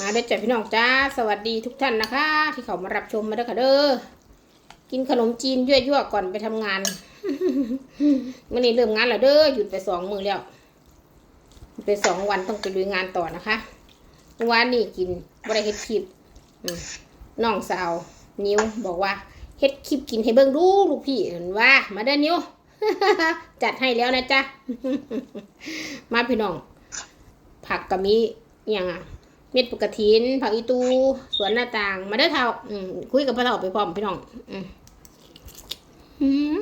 มาเด้อจ้ะพี่น้องจ้าสวัสดีทุกท่านนะคะ ที่เขามารับชมมาเด้อค่ะเด้อกินขนมจีนยั่วๆก่อนไปทำงานมื่อนี้เริ่มงานแล้วเด้อหยุดไปสองมือแล้วไปสองวันต้องไปลุยงานต่อนะคะวานนี่กินบริเฮ็ดคลิปน้องสาว นิ้วบอกว่าเฮ็ดคลิปกินให้เบิ่งดูลูกพี่เห็นว่า มาเด้อนิ้วจัดให้แล้วนะจ๊ะมาพี่น้อง ผักกะมีอย่างอะ เม็ดปกตินผักอีตูสวนหน้าต่าง มาเด้เท่าอืมคุยกับพ่อเท่าไปพร้อมพี่น้องอืม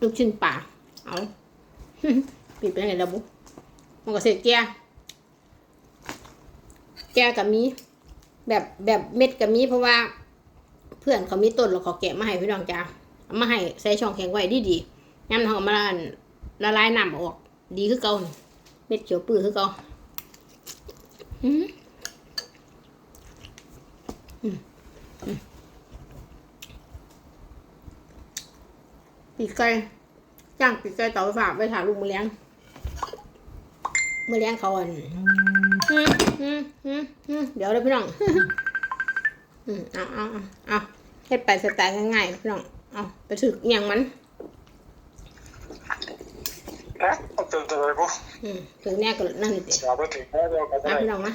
ลูกชิ้นป่าเอาปิดไปไหนแล้วบุมันก็เสร็จแก่แก่กับมี แบบแบบเม็ดกับมีเพราะว่า เพื่อนเขามีต้นแล้วเขาแกะมาให้พี่น้องจ้ามาให้ใส่ช่องแข็งไว้ดีดีๆย้ำทองมาละละลายน้ำออก ดีคือเก่านี่ เม็ดเขียวปื้อคือเก่าอืมอืมอืมปีกไก่จ้างปีกไก่เต่าไฟฟ้าไปถ่ายลูกมือเลี้ยงมือเลี้ยงเขาอะอืมอืมอืมอืมเดี๋ยวเลยพี่น้องอืมเอาเอาเอาเอาเฮ็ดไปสไตล์ง่ายๆนะพี่น้อง เอาไปถึกอหย่างมันนะเอาเติมเติมอะไรปุ๊บอืมถึงแน่ก็นั่นนี่ติสาวไปถึงแล้วเราก็มาได้พี่น้องนะ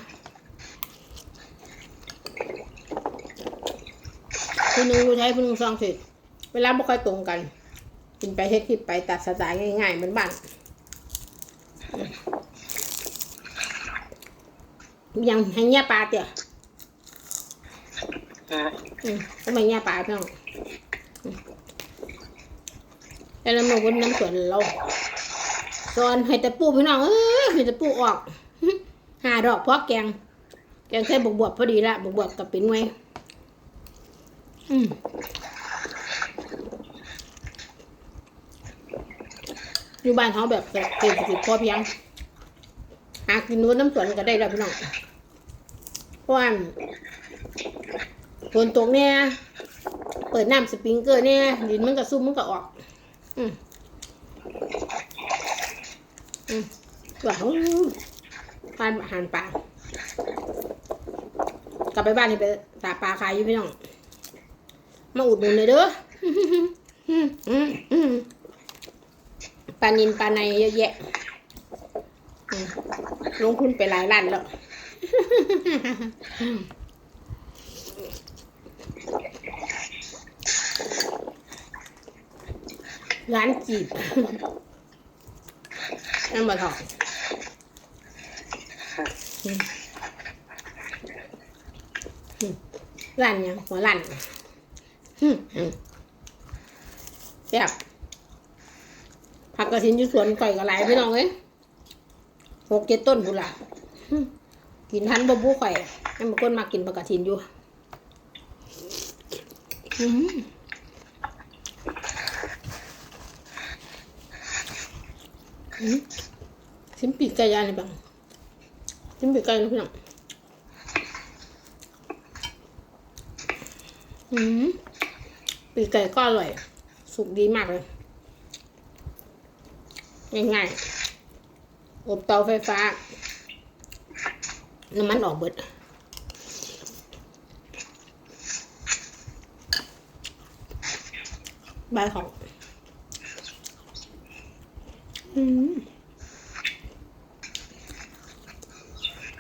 ผู้หนึงรู้ใช้ผู้หนึงซองสิเวลาไม่ค่อยตรงกัน กินไปเฮ็ดคลิปไปตัดสไตล์ง่ายๆเหมือนบ้านยังให้เงี้ยปลาเตี่ยอืมอืมทำไมเงี้ยปลาพี่น้องอืมแล้วเราบนน้ำสวนเรา สอนให้แต่ปูพี่น้องเอ้ยให้แต่ปูออกหาดอกเพราะแกง แกงแค่บวบบวบพอดีละบวบบวบกับเป็นไว้อืมอยู่บ้านเขาแบบแบบเศรษฐกิจพอเพียง หากินนู้นน้ำสวนก็ได้แล้วพี่น้องเพราะว่าฝนตกเนี่ยเปิดน้ำสปริงเกอร์เนี่ยดินมันก็ซุ่มมันก็ออก อืม อืมว้าวทานอาหารป่ากลับไปบ้านนี่ไปตาปลาขายอยู่พี่น้อง มาอุดหนุนเลยเด้อปลานินปลาในเยอะแยะลงทุนไปหลายล้านแล้วร้านจีบ นั่นมาถอดอืมอืมร้านยังหัวร้านอืมอืมแบผักกระถินอยู่สวนก่อยกระไรพี่น้องเอ้ยหกเจ็ดต้นบุนละกินทันบ่บุข่อยให้มันคนมากินผักกระถินอยู่ อืม ชิ้นปีกไก่ย่างเลยบังชิ้นปีกไก่นะพี่น้องอืมปีกไก่ก็อร่อย สุกดีมากเลย ง่ายๆอบเตาไฟฟ้า น้ำมันออกเบิดใบายของ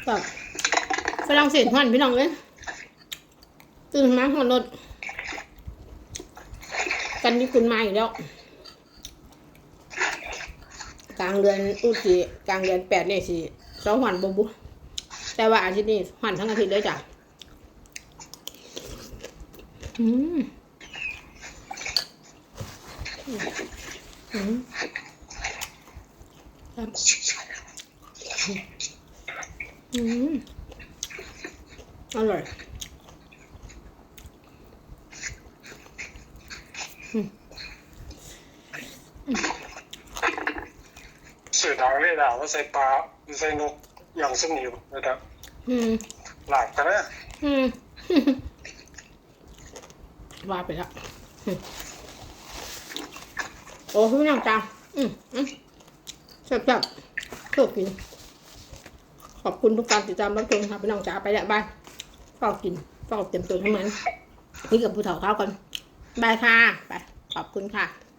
แบบฝรั่งเศสหันพี่น้องเลยตื่นมาหัวรถกันที่คุณมาอีกแล้ว กลางเดือนอุสิกลางเดือนแปดเนี่ยสิสองหันบบุแต่ว่าอาทิตย์นี้หันทั้งอาทิตย์เลยจ้ะอืมอืม ครับอืมอร่อยเสือดาวเลยดาวว่าใส่ปลาใส่นกอย่างสนิวนะครับอืมหลากกันนะอืมว่าไปแล้วอืมโอ้พี่น้องจ้าอืมอืม แซ่บๆชอบกิน ขอบคุณทุกการติดตามรับชมค่ะพี่น้องจ๋าไปแล้วบายก็กินก็เต็มตัวทั้งนั้นนี่กับผู้เฒ่าข้าวกันบายค่ะไปขอบคุณค่ะ